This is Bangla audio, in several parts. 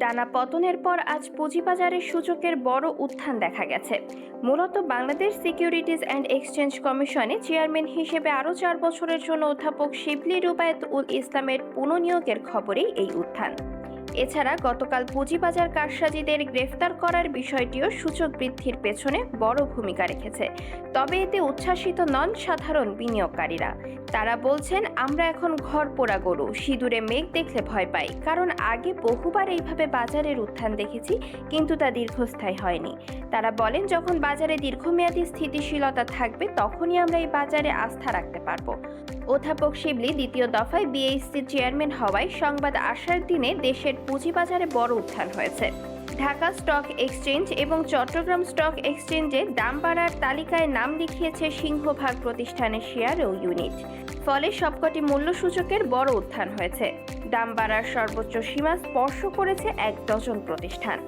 টানা পতনের পর আজ পুঁজিবাজারের সূচকের বড় উত্থান দেখা গেছে। মূলত বাংলাদেশ সিকিউরিটিজ অ্যান্ড এক্সচেঞ্জ কমিশনে চেয়ারম্যান হিসেবে আরও চার বছরের জন্য অধ্যাপক শিবলি রুবায়ত উল ইসলামের পুনঃনিয়োগের খবরেই এই উত্থান। এছাড়া গতকাল পুঁজিবাজার কারসাজিদের গ্রেফতার করার বিষয়টিও সূচক বৃদ্ধির পেছনে বড় ভূমিকা রেখেছে। তবে এতে উচ্ছ্বাসিত নন সাধারণ বিনিয়োগকারীরা। তারা বলছেন, আমরা এখন ঘর পোড়া গরু, সিঁদুরে মেঘ দেখলে ভয় পাই। কারণ আগে বহুবার এইভাবে বাজারের উত্থান দেখেছি, কিন্তু তা দীর্ঘস্থায়ী হয়নি। তারা বলেন, যখন বাজারে দীর্ঘমেয়াদী স্থিতিশীলতা থাকবে, তখনই আমরা এই বাজারে আস্থা রাখতে পারব। অধ্যাপক শিবলি দ্বিতীয় দফায় বিএইসসির চেয়ারম্যান হওয়ায় সংবাদ আসার দিনে দেশের পুঁজিবাজারে বড় উত্থান হয়েছে। ঢাকা স্টক এক্সচেঞ্জ এবং চট্টগ্রাম স্টক এক্সচেঞ্জে দাম বাড়ার তালিকায় নাম লিখিয়েছে সিংহভাগ প্রতিষ্ঠানের শেয়ার ও ইউনিট। ফলে সবকটি মূল্য সূচকের বড় উত্থান হয়েছে। দাম বাড়ার সর্বোচ্চ সীমা স্পর্শ করেছে এক ডজন প্রতিষ্ঠান।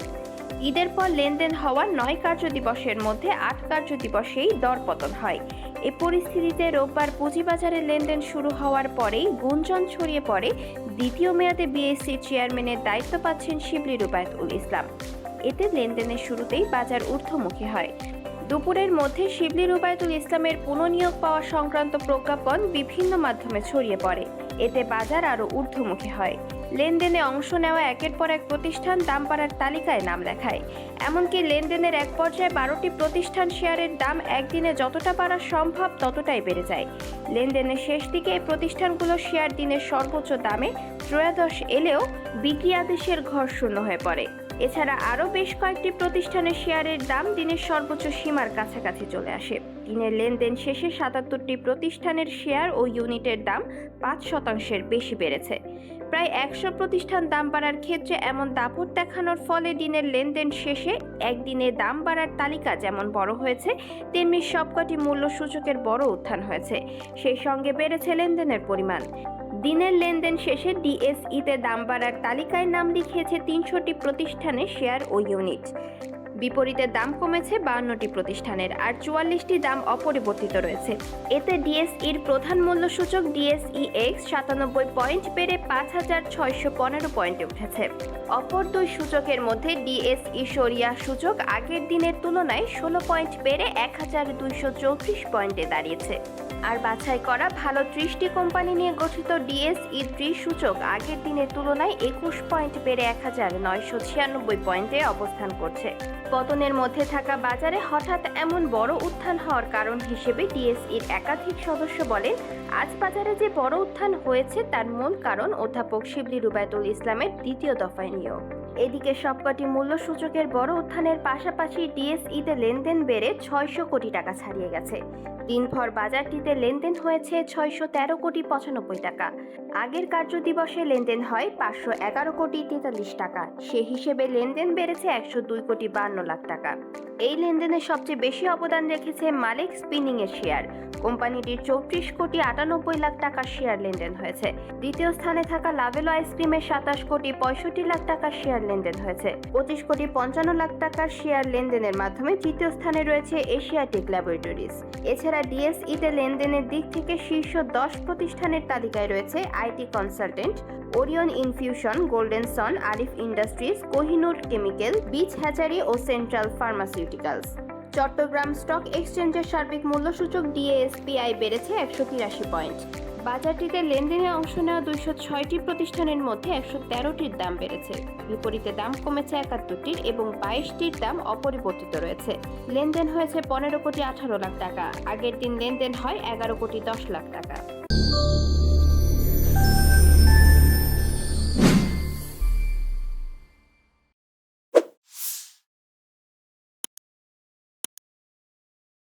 ঈদের পর লেনদেন হওয়া নয় কার্যদিবসের মধ্যে আট কার্যদিবসেই দরপতন হয়। এ পরিস্থিতিতে রোববার পুঁজিবাজারে লেনদেন শুরু হওয়ার পরেই গুঞ্জন ছড়িয়ে পড়ে। দ্বিতীয় মেয়াদে বিএসসি চেয়ারম্যানের দায়িত্ব পাচ্ছেন শিবলি রুবায়ত উল ইসলাম। এতে লেনদেনের শুরুতেই বাজার ঊর্ধ্বমুখী হয়। দুপুরের মধ্যে শিবলি রুবায়তুল ইসলামের পুনঃনিয়োগ পাওয়া সংক্রান্ত প্রজ্ঞাপন বিভিন্ন মাধ্যমে ছড়িয়ে পড়ে। এতে বাজার আরও ঊর্ধ্বমুখী হয়। লেনদেনে অংশ নেওয়া একের পর এক প্রতিষ্ঠান দাম বাড়ার তালিকায় নাম লেখায়। এমনকি লেনদেনের এক পর্যায়ে বারোটি প্রতিষ্ঠান শেয়ারের দাম একদিনে যতটা বাড়া সম্ভব ততটাই বেড়ে যায়। লেনদেনের শেষ দিকে এই প্রতিষ্ঠানগুলো শেয়ার দিনের সর্বোচ্চ দামে ত্রয়োদশ এলেও বিক্রি আদেশের ঘর শূন্য হয়ে পড়ে। এছাড়া আরও বেশ কয়েকটি প্রতিষ্ঠানের শেয়ারের দাম দিনের সর্বোচ্চ সীমার কাছাকাছি চলে আসে। দিনের লেনদেন শেষে সাতাত্তরটি প্রতিষ্ঠানের শেয়ার ও ইউনিটের দাম পাঁচ শতাংশের বেশি বেড়েছে। প্রায় একশো প্রতিষ্ঠান দাম বাড়ার ক্ষেত্রে এমন দাপট দেখানোর ফলে দিনের লেনদেন শেষে একদিনে দাম বাড়ার তালিকা যেমন বড় হয়েছে, তেমনি সবকটি মূল্য সূচকের বড় উত্থান হয়েছে। সেই সঙ্গে বেড়েছে লেনদেনের পরিমাণ। দিনের লেনদেন শেষে ডিএসইতে দাম বাড়ার তালিকায় নাম লিখিয়েছে তিনশোটি প্রতিষ্ঠানের শেয়ার ও ইউনিট। বিপরীতে দাম কমেছে বাউন্নটি প্রতিষ্ঠানের আর চুয়াল্লিশটি দাম অপরিবর্তিত রয়েছে। এতে ডিএসইর প্রধান মূল্য সূচক ডিএসই এক্স সাতানব্বই পয়েন্ট বেড়ে পাঁচ হাজার ছয়শো পনেরো পয়েন্টে উঠেছে। অপর দুই সূচকের মধ্যে ডিএসই সরিয়া সূচক আগের দিনের তুলনায় ষোলো পয়েন্ট বেড়ে এক হাজার দুইশো চৌত্রিশ পয়েন্টে দাঁড়িয়েছে। আর বাছাই করা ভালো ত্রিশটি কোম্পানি নিয়ে গঠিত ডিএসই ত্রিশ সূচক আগের দিনের তুলনায় একুশ পয়েন্ট বেড়ে এক হাজার নয়শো ছিয়ানব্বই পয়েন্টে অবস্থান করছে। পতনের মধ্যে থাকা বাজারে হঠাৎ এমন বড় উত্থান হওয়ার কারণ হিসেবে ডিএসইর একাধিক সদস্য বলেন, আজ বাজারে যে বড় উত্থান হয়েছে তার মূল কারণ অধ্যাপক শিবলি রুবায়তুল ইসলামের দ্বিতীয় দফায় নিয়োগ। এদিকে সবকটি মূল্য সূচকের বড় উত্থানের পাশাপাশি ডিএসইতে লেনদেন বেড়ে ছয়শো কোটি টাকা ছাড়িয়ে গেছে। দিনভর বাজারটিতে লেনদেন হয়েছে ছয়শো তেরো কোটি পঁচানব্বই টাকা। আগের কার্যদিবসে লেনদেন হয় পাঁচশো এগারো কোটি তেতাল্লিশ টাকা। সে হিসেবে লেনদেন বেড়েছে একশো দুই কোটি বান্ন লাখ টাকা। এই লেনদেনে সবচেয়ে বেশি অবদান রেখেছে মালিক স্পিনিং এর শেয়ার। কোম্পানিটির চৌত্রিশ কোটি আটানব্বই লাখ টাকার শেয়ার লেনদেন হয়েছে। দ্বিতীয় স্থানে থাকা লাভেলো আইসক্রিমের সাতাশ কোটি পঁয়ষট্টি লাখ টাকার শেয়ার লেনদেন হয়েছে। পঁচিশ কোটি পঞ্চান্ন লাখ টাকার শেয়ার লেনদেনের মাধ্যমে তৃতীয় স্থানে রয়েছে এশিয়াটিক ল্যাবরেটরিজ। এছাড়া ডিএসইতে লেনদেনের দিক থেকে শীর্ষ দশ প্রতিষ্ঠানের তালিকায় রয়েছে IT consultant, Orion infusion, golden son, Arif industries, Kohinoor chemical beach hatchery O central pharmaceuticals. Chattogram stock এক্সচেঞ্জের সার্বিক মূল্যসূচক ডিএসপিআই বেড়েছে একশো তিরাশি পয়েন্ট। বাজারটিতে লেনদেনে অংশ নেওয়া দুইশো ছয়টি প্রতিষ্ঠানের মধ্যে একশো তেরোটির দাম বেড়েছে। বিপরীতে দাম কমেছে একাত্তরটির এবং বাইশটির দাম অপরিবর্তিত রয়েছে। লেনদেন হয়েছে পনেরো কোটি আঠারো লাখ টাকা। আগের দিন লেনদেন হয় এগারো কোটি দশ লাখ টাকা।